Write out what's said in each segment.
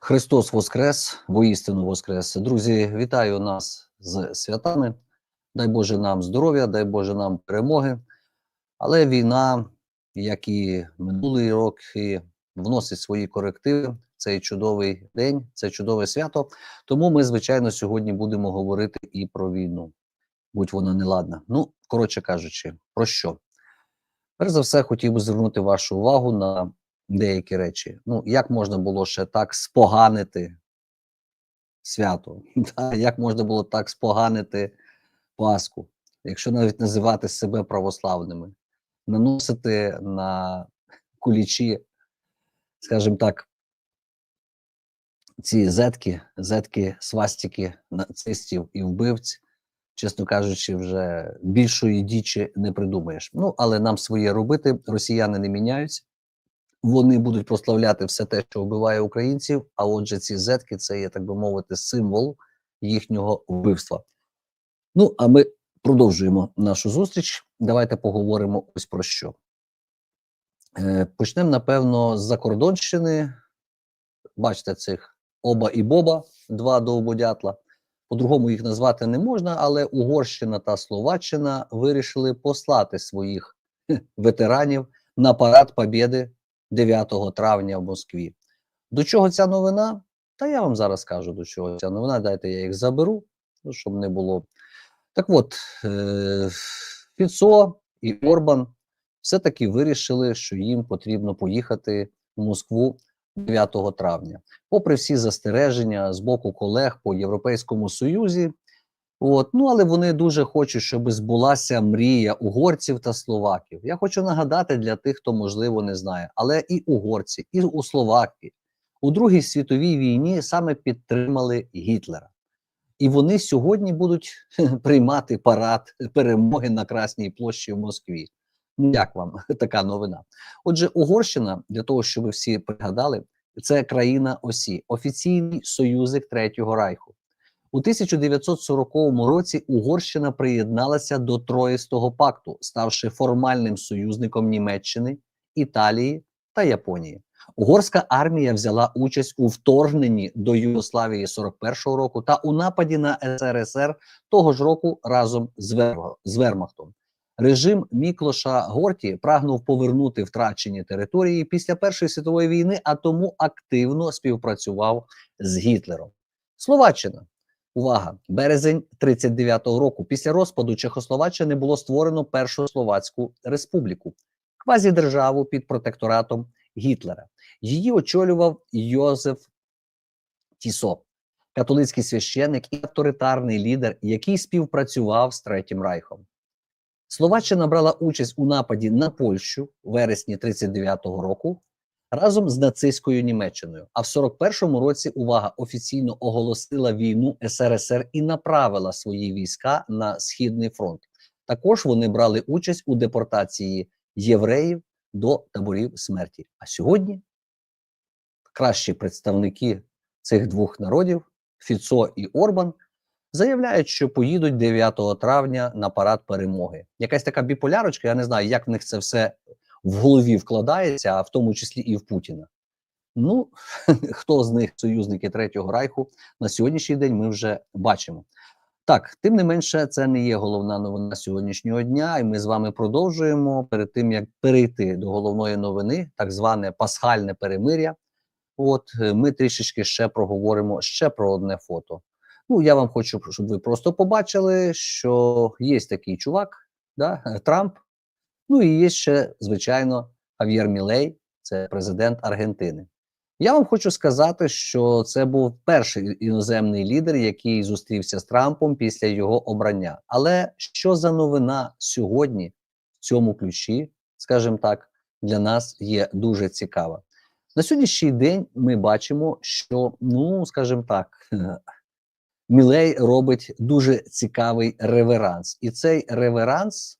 Христос Воскрес, воістину Воскрес. Друзі, вітаю нас з святами. Дай Боже нам здоров'я, дай Боже нам перемоги. Але війна, як і минулий рок, і вносить свої корективи. Цей чудовий день, це чудове свято. Тому ми, звичайно, сьогодні будемо говорити і про війну. Будь вона неладна. Ну, коротше кажучи, про що? Перш за все, хотів би звернути вашу увагу на деякі речі. Ну, як можна було ще так споганити свято? Та, Як можна було так споганити Пасху, якщо навіть називати себе православними, наносити на кулічі, скажімо так, ці зетки, зетки, свастики нацистів і вбивць, чесно кажучи, вже більшої дічі не придумаєш. Ну, але нам своє робити, росіяни не міняються. Вони будуть прославляти все те, що вбиває українців. А отже, ці зетки це є, так би мовити, символ їхнього вбивства. Ну, а ми продовжуємо нашу зустріч. Давайте поговоримо ось про що. Е, Почнемо, напевно, з закордонщини. Бачите, цих оба і Боба, два довбодятла. По-другому їх назвати не можна, але Угорщина та Словаччина вирішили послати своїх ветеранів на парад Побєди 9 травня в Москві. До чого ця новина? Та я вам зараз скажу, до чого ця новина. Дайте я їх заберу, ну, щоб не було. Так от, е- Фіцо і Орбан все-таки вирішили, що їм потрібно поїхати в Москву 9 травня. Попри всі застереження з боку колег по Європейському Союзі, От, ну але вони дуже хочуть, щоб збулася мрія угорців та словаків. Я хочу нагадати для тих, хто можливо не знає, але і угорці, і у Словакії у Другій світовій війні саме підтримали Гітлера. І вони сьогодні будуть приймати парад перемоги на Красній площі в Москві. Ну, як вам така новина? Отже, Угорщина, для того, щоб ви всі пригадали, це країна осі, офіційний союзник Третього Райху. У 1940 році Угорщина приєдналася до Троїстого пакту, ставши формальним союзником Німеччини, Італії та Японії. Угорська армія взяла участь у вторгненні до Югославії 41-го року та у нападі на СРСР того ж року разом з, Вермахтом. Режим Міклоша Горті прагнув повернути втрачені території після Першої світової війни, а тому активно співпрацював з Гітлером. Словаччина Увага! Березень 39-го року. Після розпаду Чехословаччини було створено Першу Словацьку Республіку, квазідержаву під протекторатом Гітлера. Її очолював Йозеф Тісо, католицький священник і авторитарний лідер, який співпрацював з Третім Райхом. Словаччина брала участь у нападі на Польщу у вересні 39-го року разом з нацистською Німеччиною. А в 41-му році увага офіційно оголосила війну СРСР і направила свої війська на східний фронт. Також вони брали участь у депортації євреїв до таборів смерті. А сьогодні кращі представники цих двох народів Фіцо і Орбан. Заявляють, що поїдуть 9 травня на парад перемоги. Якась така біполярочка, я не знаю, як в них це все в голові вкладається, а в тому числі і в Путіна. Ну, хто з них союзники Третього Райху на сьогоднішній день ми вже бачимо. Так, тим не менше, це не є головна новина сьогоднішнього дня, і ми з вами продовжуємо перед тим, як перейти до головної новини, так зване пасхальне перемиря. От ми трішечки ще проговоримо ще про одне фото. Ну, я вам хочу, щоб ви просто побачили, що є такий чувак, да, Трамп. Ну і є ще, звичайно, Хав'єр Мілей, це президент Аргентини. Я вам хочу сказати, що це був перший іноземний лідер, який зустрівся з Трампом після його обрання. Але що за новина сьогодні в цьому ключі, скажімо так, для нас є дуже цікава. На сьогоднішній день ми бачимо, що, ну, скажімо так, Мілей робить дуже цікавий реверанс. І цей реверанс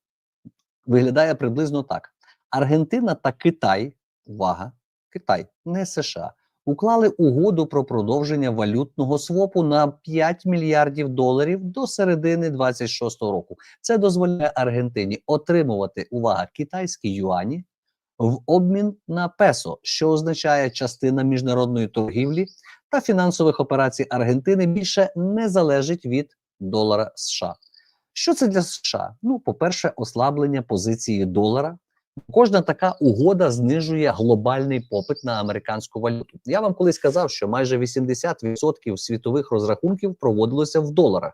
виглядає приблизно так: Аргентина та Китай, увага, Китай, не США, уклали угоду про продовження валютного свопу на 5 мільярдів доларів до середини 26-го року. Це дозволяє Аргентині отримувати увага китайські юані в обмін на песо, що означає частина міжнародної торгівлі та фінансових операцій Аргентини більше не залежить від долара США. Що це для США? Ну, по-перше, ослаблення позиції долара. Кожна така угода знижує глобальний попит на американську валюту. Я вам колись казав, що майже 80% світових розрахунків проводилося в доларах.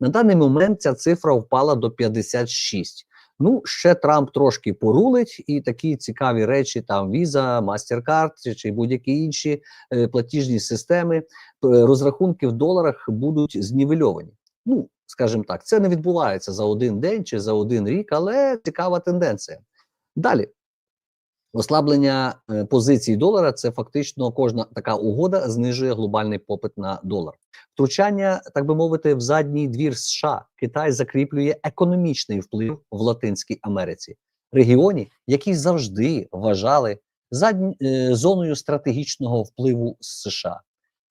На даний момент ця цифра впала до 56. Ну, ще Трамп трошки порулить, і такі цікаві речі, там Visa, MasterCard чи будь-які інші е, платіжні системи, розрахунки в доларах будуть знівельовані. Ну, скажімо так, це не відбувається за один день чи за один рік, але цікава тенденція. Далі. Ослаблення е, позицій долара це фактично кожна така угода знижує глобальний попит на долар. Втручання, так би мовити, в задній двір США Китай закріплює економічний вплив в Латинській Америці, регіоні, які завжди вважали задні, е, зоною стратегічного впливу США.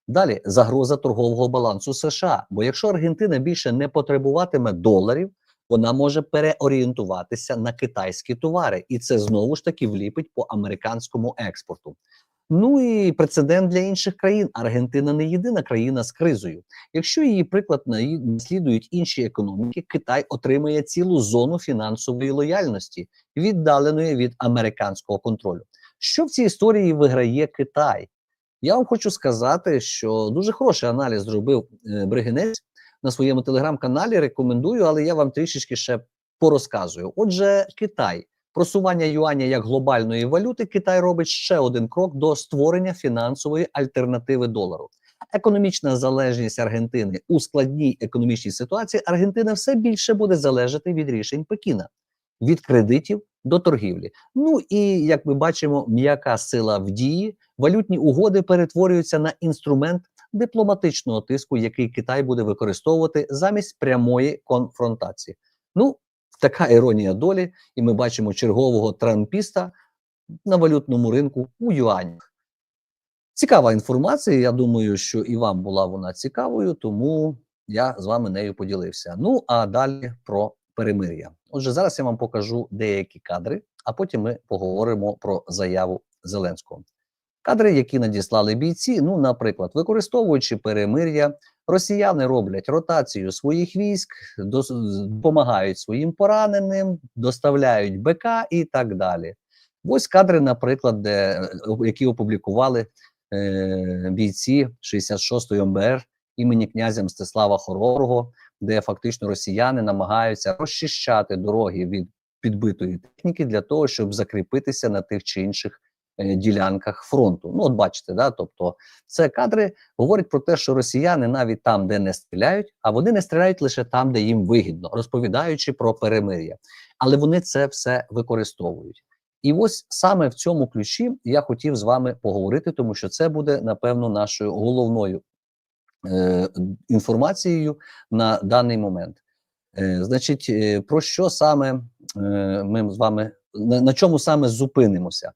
Далі загроза торгового балансу США. Бо якщо Аргентина більше не потребуватиме доларів, вона може переорієнтуватися на китайські товари, і це знову ж таки вліпить по американському експорту. Ну і прецедент для інших країн. Аргентина не єдина країна з кризою. Якщо її приклад наслідують інші економіки, Китай отримає цілу зону фінансової лояльності, віддаленої від американського контролю. Що в цій історії виграє Китай? Я вам хочу сказати, що дуже хороший аналіз зробив е, Бригинець на своєму телеграм-каналі. Рекомендую, але я вам трішечки ще порозказую. Отже, Китай, просування юаня як глобальної валюти, Китай робить ще один крок до створення фінансової альтернативи долару. Економічна залежність Аргентини у складній економічній ситуації Аргентина все більше буде залежати від рішень Пекіна, від кредитів до торгівлі. Ну і як ми бачимо, м'яка сила в дії, валютні угоди перетворюються на інструмент дипломатичного тиску, який Китай буде використовувати замість прямої конфронтації. Ну, така іронія долі, і ми бачимо чергового трампіста на валютному ринку у юанях. Цікава інформація. Я думаю, що і вам була вона цікавою, тому я з вами нею поділився. Ну а далі про перемир'я. Отже, зараз я вам покажу деякі кадри, а потім ми поговоримо про заяву Зеленського. Кадри, які надіслали бійці, ну, наприклад, використовуючи перемир'я, росіяни роблять ротацію своїх військ, допомагають своїм пораненим, доставляють БК і так далі. Ось кадри, наприклад, де, які опублікували е, бійці 66-ї МБР імені князя Мстислава Хороброго, де фактично росіяни намагаються розчищати дороги від підбитої техніки для того, щоб закріпитися на тих чи інших е, ділянках фронту. Ну, от бачите, да, тобто це кадри говорять про те, що росіяни навіть там, де не стріляють, а вони не стріляють лише там, де їм вигідно, розповідаючи про перемир'я. Але вони це все використовують. І ось саме в цьому ключі я хотів з вами поговорити, тому що це буде напевно нашою головною е, інформацією на даний момент. Е, Значить, е, про що саме ми з вами на, чому саме зупинимося?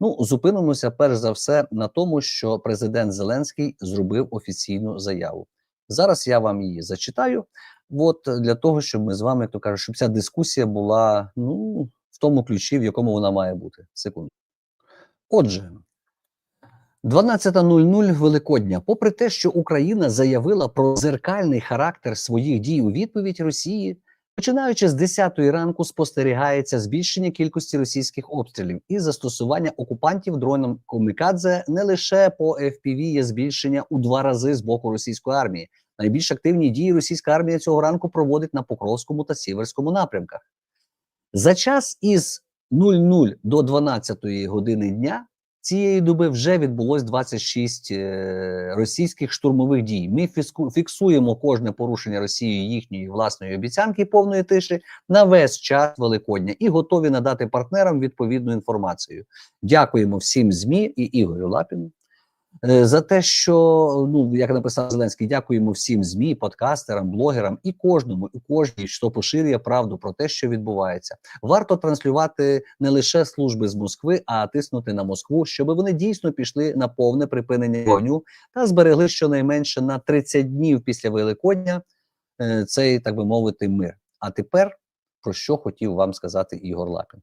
Ну, зупинимося перш за все на тому, що президент Зеленський зробив офіційну заяву. Зараз я вам її зачитаю. От для того, щоб ми з вами то кажу, щоб ця дискусія була ну в тому ключі, в якому вона має бути. Секунду. Отже, 12.00 Великодня. Попри те, що Україна заявила про зеркальний характер своїх дій у відповідь Росії, починаючи з 10 ранку, спостерігається збільшення кількості російських обстрілів і застосування окупантів дроном Комікадзе не лише по FPV є збільшення у два рази з боку російської армії. Найбільш активні дії російська армія цього ранку проводить на Покровському та Сіверському напрямках. За час із 00 до 12 години дня цієї доби вже відбулось 26 е, російських штурмових дій. Ми фіксуємо кожне порушення Росією їхньої власної обіцянки повної тиші на весь час Великодня і готові надати партнерам відповідну інформацію. Дякуємо всім змі і Ігорю Лапіну. Е, За те, що ну як написав Зеленський, дякуємо всім змі, подкастерам, блогерам і кожному, і кожній, хто поширює правду про те, що відбувається. Варто транслювати не лише служби з Москви, а тиснути на Москву, щоб вони дійсно пішли на повне припинення вогню та зберегли щонайменше на 30 днів після Великодня е, цей, так би мовити, мир. А тепер про що хотів вам сказати Ігор Лапін.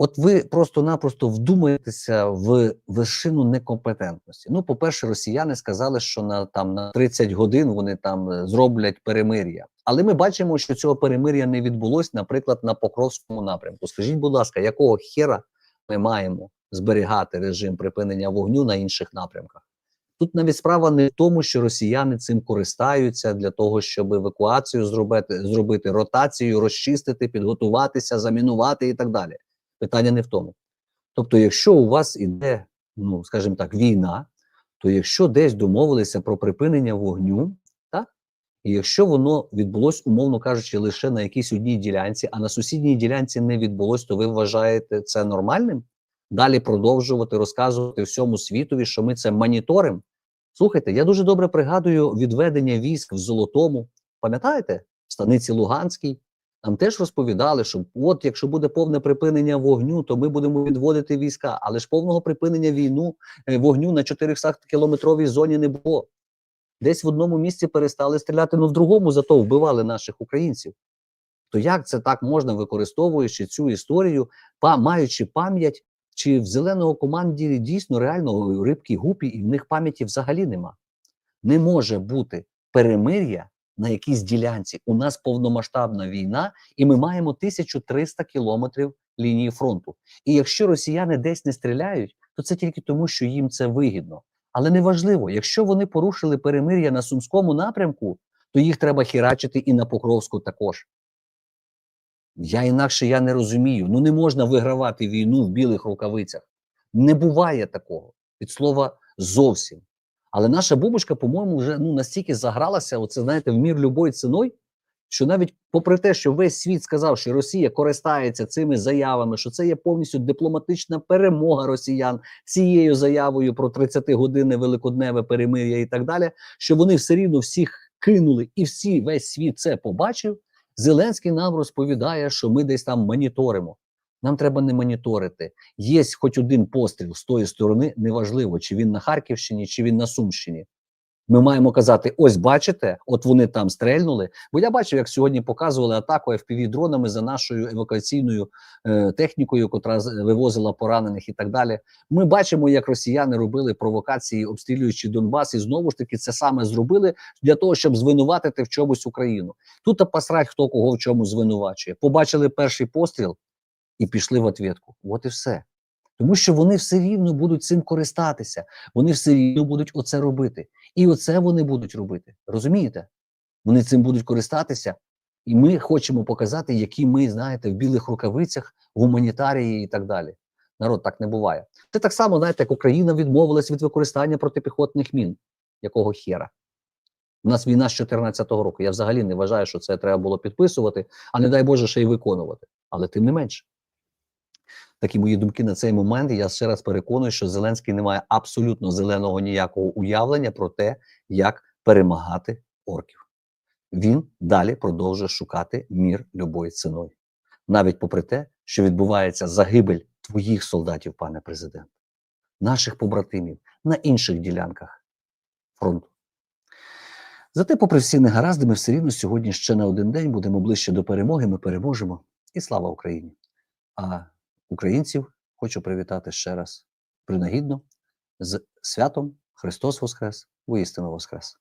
От ви просто-напросто вдумаєтеся в вершину некомпетентності. Ну, по-перше, росіяни сказали, що на там на 30 годин вони там е, зроблять перемир'я. Але ми бачимо, що цього перемир'я не відбулось, наприклад, на Покровському напрямку. Скажіть, будь ласка, якого хера ми маємо зберігати режим припинення вогню на інших напрямках? Тут навіть справа не в тому, що росіяни цим користаються для того, щоб евакуацію зробити, зробити ротацію, розчистити, підготуватися, замінувати і так далі. Питання не в тому. Тобто, якщо у вас іде, ну скажімо так, війна, то якщо десь домовилися про припинення вогню, так і якщо воно відбулось, умовно кажучи, лише на якійсь одній ділянці, а на сусідній ділянці не відбулось, то ви вважаєте це нормальним? Далі продовжувати розказувати всьому світові, що ми це моніторимо. Слухайте, я дуже добре пригадую відведення військ в Золотому. Пам'ятаєте, в станиці Луганській? Там теж розповідали, що от якщо буде повне припинення вогню, то ми будемо відводити війська. Але ж повного припинення війну е, вогню на 400 кілометровій зоні не було. Десь в одному місці перестали стріляти, ну в другому зато вбивали наших українців. То як це так можна, використовуючи цю історію, маючи пам'ять, чи в зеленого команді дійсно реально рибки гупі, і в них пам'яті взагалі нема? Не може бути перемир'я на якійсь ділянці. У нас повномасштабна війна, і ми маємо 1300 кілометрів лінії фронту. І якщо росіяни десь не стріляють, то це тільки тому, що їм це вигідно. Але неважливо, якщо вони порушили перемир'я на сумському напрямку, то їх треба хірачити і на Покровську також. Я інакше я не розумію. Ну не можна вигравати війну в білих рукавицях. Не буває такого від слова зовсім. Але наша бабушка, по-моєму, вже ну настільки загралася, оце знаєте, в мір любою ціною, що навіть попри те, що весь світ сказав, що Росія користається цими заявами, що це є повністю дипломатична перемога росіян цією заявою про 30 години великодневе перемир'я і так далі, що вони все рівно всіх кинули, і всі весь світ це побачив. Зеленський нам розповідає, що ми десь там моніторимо. Нам треба не моніторити. Є хоч один постріл з тої сторони, неважливо, чи він на Харківщині, чи він на Сумщині. Ми маємо казати: ось бачите, от вони там стрельнули. Бо я бачив, як сьогодні показували атаку fpv дронами за нашою евакуаційною е, технікою, котра вивозила поранених і так далі. Ми бачимо, як росіяни робили провокації, обстрілюючи Донбас, і знову ж таки це саме зробили для того, щоб звинуватити в чомусь Україну. Тут посрать, хто кого в чому звинувачує. Побачили перший постріл і пішли в ответку. От і все. Тому що вони все рівно будуть цим користатися, вони все рівно будуть оце робити. І оце вони будуть робити. Розумієте? Вони цим будуть користатися, і ми хочемо показати, які ми, знаєте, в білих рукавицях, гуманітарії і так далі. Народ так не буває. Це так само, знаєте, як Україна відмовилась від використання протипіхотних мін. Якого хера? У нас війна з 2014 року. Я взагалі не вважаю, що це треба було підписувати, а не дай Боже ще й виконувати. Але тим не менше. Такі мої думки на цей момент. Я ще раз переконую, що Зеленський не має абсолютно зеленого ніякого уявлення про те, як перемагати орків. Він далі продовжує шукати мір любою ціною, навіть попри те, що відбувається загибель твоїх солдатів, пане президент, наших побратимів на інших ділянках фронту. Зате, попри всі негаразди, ми все рівно сьогодні ще на один день будемо ближче до перемоги. Ми переможемо. І слава Україні! А українців хочу привітати ще раз принагідно з святом Христос Воскрес, воістину Воскрес!